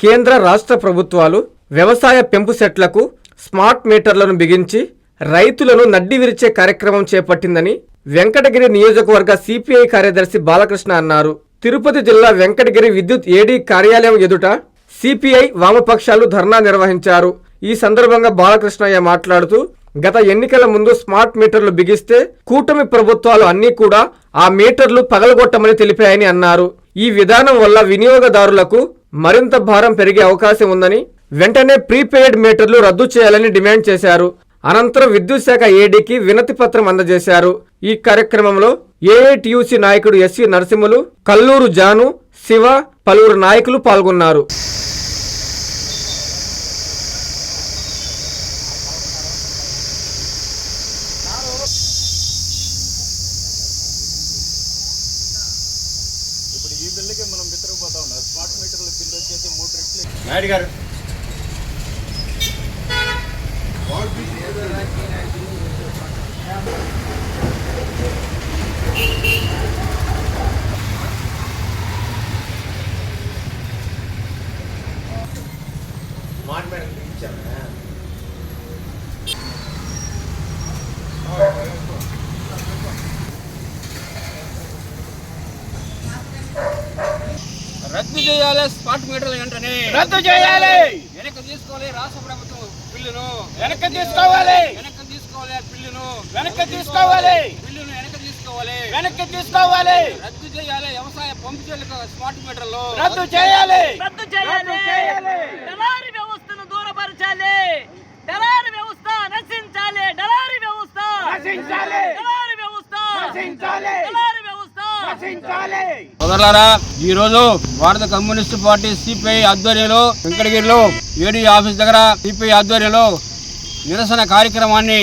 కేంద్ర రాష్ట్ర ప్రభుత్వాలు వ్యవసాయ పెంపు సెట్లకు స్మార్ట్ మీటర్లను బిగించి రైతులను నడ్డి విరిచే కార్యక్రమం చేపట్టిందని వెంకటగిరి నియోజకవర్గ సిపిఐ కార్యదర్శి బాలకృష్ణ అన్నారు. తిరుపతి జిల్లా వెంకటగిరి విద్యుత్ ఏడీ కార్యాలయం ఎదుట సిపిఐ వామపక్షాలు ధర్నా నిర్వహించారు. ఈ సందర్భంగా బాలకృష్ణయ్య మాట్లాడుతూ గత ఎన్నికల ముందు స్మార్ట్ మీటర్లు బిగిస్తే కూటమి ప్రభుత్వాలు అన్నీ కూడా ఆ మీటర్లు పగలగొట్టమని తెలిపాయని అన్నారు. ఈ విధానం వల్ల వినియోగదారులకు మరింత భారం పెరిగే అవకాశం ఉందని వెంటనే ప్రీపెయిడ్ మీటర్లు రద్దు చేయాలని డిమాండ్ చేశారు. అనంతరం విద్యుత్ శాఖ ఏడీకి వినతి పత్రం అందజేశారు. ఈ కార్యక్రమంలో ఏఐటియుసి నాయకుడు ఎస్వి నరసింహులు కల్లూరు జాను శివ పలువురు నాయకులు పాల్గొన్నారు. నాయుడు గారు. రద్దు చేయాలి స్మార్ట్ మీటర్లు వెంటనే. రద్దు చేయాలి. వెనక్కి తీసుకోవాలి రాష్ట్ర ప్రభుత్వం బిల్లును. వెనక్కి తీసుకోవాలి. వెనక్కి తీసుకోవాలి బిల్లును. వెనక్కి తీసుకోవాలి. బిల్లును వెనక్కి తీసుకోవాలి. వెనక్కి తీసుకోవాలి. రద్దు చేయాలి వ్యవసాయ పంపు చేయాలి స్మార్ట్ మీటర్లు. రద్దు చేయాలి. రద్దు చేయాలి. దళారీ వ్యవస్థను దూరపరచాలి. దళారీ వ్యవస్థ నశించాలి. దళారీ వ్యవస్థ నశించాలి. దళారీ వ్యవస్థ నశించాలి. సోదరులారా ఈ రోజు భారత కమ్యూనిస్ట్ పార్టీ సిపిఐ ఆధ్వర్యంలో వెంకటగిరిలో ఏడీ ఆఫీస్ దగ్గర సిపిఐ ఆధ్వర్యంలో నిరసన కార్యక్రమాన్ని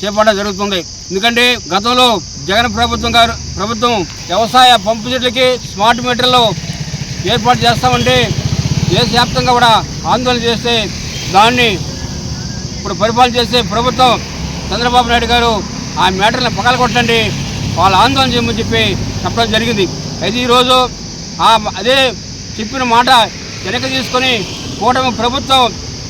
చేపట్టడం జరుగుతుంది. ఎందుకంటే గతంలో జగన్ ప్రభుత్వం గారు ప్రభుత్వం వ్యవసాయ పంపు చెట్లకి స్మార్ట్ మీటర్లు ఏర్పాటు చేస్తామంటే దేశవ్యాప్తంగా కూడా ఆందోళన చేస్తే దాన్ని ఇప్పుడు పరిపాలన చేసే ప్రభుత్వం చంద్రబాబు నాయుడు గారు ఆ మీటర్లను పగలగొట్టండి. వాళ్ళ ఆందోళన చేయమని చెప్పి చెప్పడం జరిగింది. అయితే ఈరోజు అదే చెప్పిన మాట వెనక్కి తీసుకొని కూటమి ప్రభుత్వం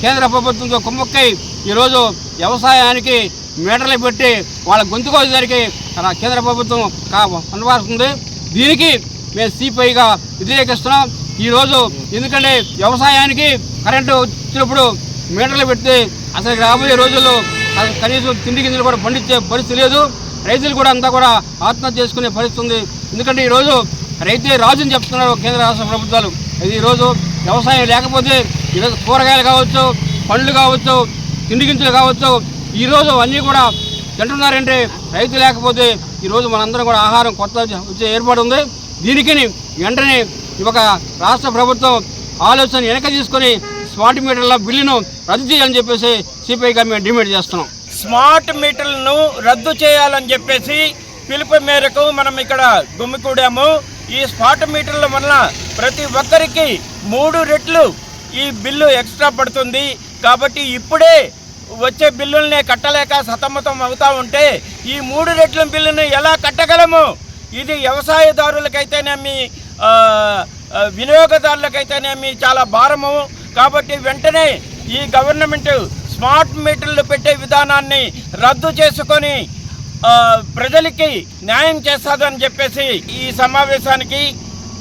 కేంద్ర ప్రభుత్వంతో కుమ్మక్కై ఈరోజు వ్యవసాయానికి మీటర్లు పెట్టి వాళ్ళ గొంతుకోసేసరికి అలా కేంద్ర ప్రభుత్వం కనబడుతుంది దీనికి మేము సిపిఐగా వ్యతిరేకిస్తున్నాం. ఈరోజు ఎందుకంటే వ్యవసాయానికి కరెంటు వచ్చినప్పుడు మీటర్లు పెడితే అసలు రాబోయే రోజుల్లో కనీసం తిండి గింజలు కూడా పండించే పరిస్థితి లేదు. రైతులు కూడా అంతా కూడా ఆత్మహత్య చేసుకునే పరిస్థితి ఉంది. ఎందుకంటే ఈరోజు రైతే రాజుని చెప్తున్నారు కేంద్ర రాష్ట్ర ప్రభుత్వాలు. ఇది ఈరోజు వ్యవసాయం లేకపోతే ఈరోజు కూరగాయలు కావచ్చు పండ్లు కావచ్చు తిండి గింజలు కావచ్చు ఈరోజు అన్నీ కూడా తింటున్నారంటే రైతు లేకపోతే ఈరోజు మనందరం కూడా ఆహారం కొత్త వచ్చే ఏర్పాటు ఉంది. దీనికి వెంటనే ఒక రాష్ట్ర ప్రభుత్వం ఆలోచన వెనక తీసుకొని స్మార్ట్ మీటర్ల బిల్లును రద్దు చేయాలని చెప్పేసి సిపిఐగా మేము డిమాండ్ చేస్తున్నాం. స్మార్ట్ మీటర్లను రద్దు చేయాలని చెప్పేసి పిలుపు మేరకు మనం ఇక్కడ గుమ్మికూడాము ఈ స్మార్ట్ మీటర్ల వల్ల ప్రతి ఒక్కరికి మూడు రెట్లు ఈ బిల్లు ఎక్స్ట్రా పడుతుంది. కాబట్టి ఇప్పుడే వచ్చే బిల్లుల్ని కట్టలేక సతమతం అవుతా ఉంటే ఈ మూడు రెట్ల బిల్లును ఎలా కట్టగలము? ఇది వ్యవసాయదారులకైతేనేమి వినియోగదారులకైతేనేమి చాలా భారము. కాబట్టి వెంటనే ఈ గవర్నమెంట్ స్మార్ట్ మీటర్లు పెట్టే విధానాన్ని రద్దు చేసుకొని ప్రజలకి న్యాయం చేస్తాదని చెప్పేసి ఈ సమావేశానికి